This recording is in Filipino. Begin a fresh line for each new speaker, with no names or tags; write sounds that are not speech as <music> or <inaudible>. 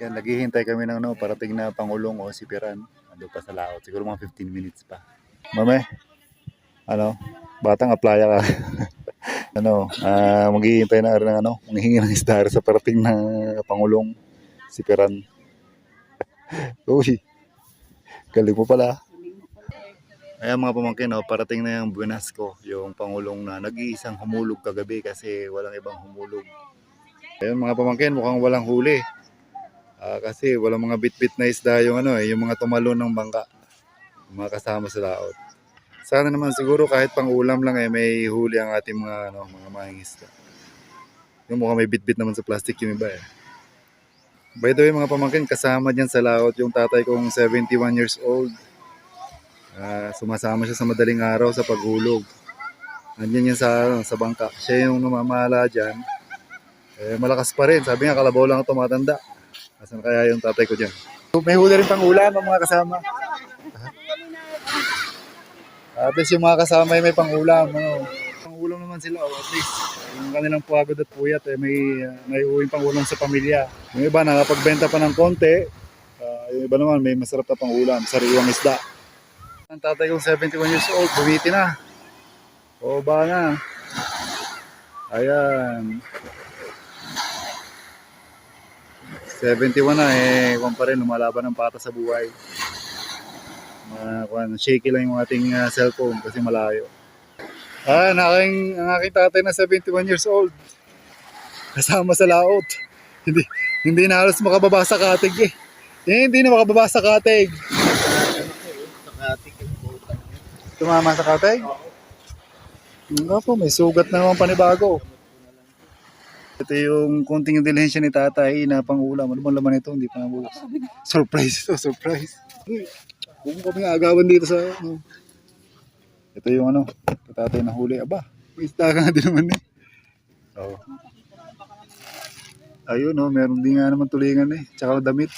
Yan, naghihintay kami ng ano, parating na Pangulong o si Piran. Ando pa sa laot. Siguro mga 15 minutes pa. Mame, ano, batang aplaya ka. <laughs> ano, ah maghihintay na rin ng ano, manghihingi ng isda sa parating na Pangulong si Piran. <laughs> Uy, galing mo pala. Ayan mga pamangkin, oh, parating na yung Buenasco, yung Pangulong na nag-iisang humulog kagabi kasi walang ibang humulog. Ayun mga pamangkin, mukhang walang huli. Ah, kasi walang mga bit-bit na isda yung ano eh, yung mga tumalon ng bangka. Yung mga kasama sa laot. Sana naman siguro kahit pang ulam lang eh, may huli ang ating mga ano, mga mahing isda. Yung mukhang may bit-bit naman sa plastic yung iba eh. By the way mga pamangkin, kasama dyan sa laot yung tatay kong 71 years old. Ah, sumasama siya sa madaling araw sa paghulog. Nandiyan yan sa, ano, sa bangka. Siya yung namamahala dyan. Eh, malakas pa rin. Sabi nga, kalabaw lang ito matanda. Asan kaya yung tatay ko dyan? May huli rin pang ulam ang mga kasama. At least yung mga kasama ay may pang ulam. Ano. Pang ulam naman sila. Oh, at least yung kanilang pagod at puyat eh, may, uh, may uwing pang ulam sa pamilya. Yung iba nakapagbenta pa ng konti. Ah, yung iba naman may masarap na pang ulam. Sariwang isda. Ang tatay kong 71 years old, bumiti na. O ba na. Ayan. 71 na eh, kung pa rin, lumalaban ng pata sa buhay. Uh, kung, shaky lang yung ating ah, cellphone kasi malayo. Ah, ang aking, ang aking tatay na 71 years old. Kasama sa laot. Hindi, hindi na halos makababa sa katig eh. Eh, hindi na makababa sa katig. Tumama sa katig? Nga po, may sugat na naman panibago. Ito yung kunting dilihensya ni tatay na pangulam. Ano bang laman ito? Hindi pa nabukas. Surprise ito, surprise. Huwag kami agawan dito sa... Ano. Ito yung ano, tatay na huli. Aba, may isda ka nga din naman eh. Oh. Ayun oh, meron din nga naman tulingan eh. Tsaka damit.